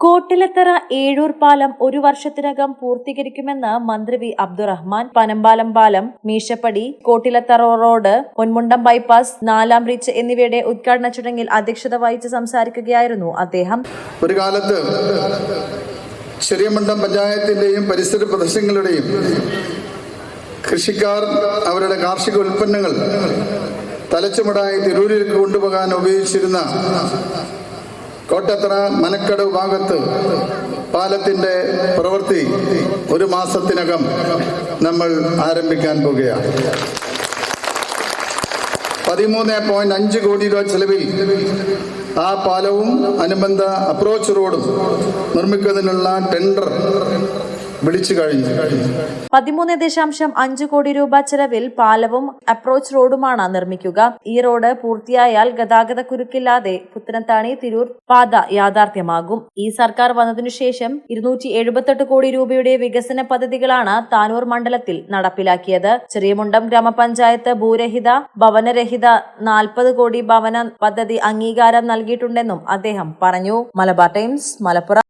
കോട്ടിലത്തറ ഏഴൂർ പാലം ഒരു വർഷത്തിനകം പൂർത്തീകരിക്കുമെന്ന് മന്ത്രി വി അബ്ദുറഹ്മാൻ പനമ്പാലം പാലം മീശപ്പടി കോട്ടിലത്തറ റോഡ് പൊന്മുണ്ടം ബൈപ്പാസ് നാലാം ബ്രിഡ്ജ് എന്നിവയുടെ ഉദ്ഘാടന ചടങ്ങിൽ അധ്യക്ഷത വഹിച്ച് സംസാരിക്കുകയായിരുന്നു അദ്ദേഹം. ഒരു കാലത്ത് ചെറിയമണ്ടം പഞ്ചായത്തിന്റെയും പരിസര പ്രദേശങ്ങളുടെയും കൃഷിക്കാർ അവരുടെ കാർഷിക ഉൽപ്പന്നങ്ങൾ തലച്ചുമടായി തിരൂരിലേക്ക് കൊണ്ടുപോകാൻ ഉപയോഗിച്ചിരുന്ന കോട്ടത്തറ മനക്കടവ് ഭാഗത്ത് പാലത്തിന്റെ പ്രവൃത്തി ഒരു മാസത്തിനകം നമ്മൾ ആരംഭിക്കാൻ പോകുകയാണ്. പതിമൂന്ന് പോയിന്റ് അഞ്ച് കോടി രൂപ ചെലവിൽ ആ പാലവും അനുബന്ധ അപ്രോച്ച് റോഡും നിർമ്മിക്കുന്നതിനുള്ള ടെൻഡർ വിളിച്ചു കഴിഞ്ഞു. പതിമൂന്ന് ദശാംശം അഞ്ച് കോടി രൂപ ചെലവിൽ പാലവും അപ്രോച്ച് റോഡുമാണ് നിർമ്മിക്കുക. ഈ റോഡ് പൂർത്തിയായാൽ ഗതാഗത കുരുക്കില്ലാതെ പുത്തനത്താണി തിരൂർ പാത യാഥാർത്ഥ്യമാകും. ഈ സർക്കാർ വന്നതിനു ശേഷം ഇരുന്നൂറ്റി എഴുപത്തെട്ട് കോടി രൂപയുടെ വികസന പദ്ധതികളാണ് താനൂർ മണ്ഡലത്തിൽ നടപ്പിലാക്കിയത്. ചെറിയമുണ്ടം ഗ്രാമപഞ്ചായത്ത് ഭൂരഹിത ഭവനരഹിത നാൽപ്പത് കോടി ഭവന പദ്ധതി അംഗീകാരം നൽകിയിട്ടുണ്ടെന്നും അദ്ദേഹം പറഞ്ഞു. മലബാർ ടൈംസ് മലപ്പുറം.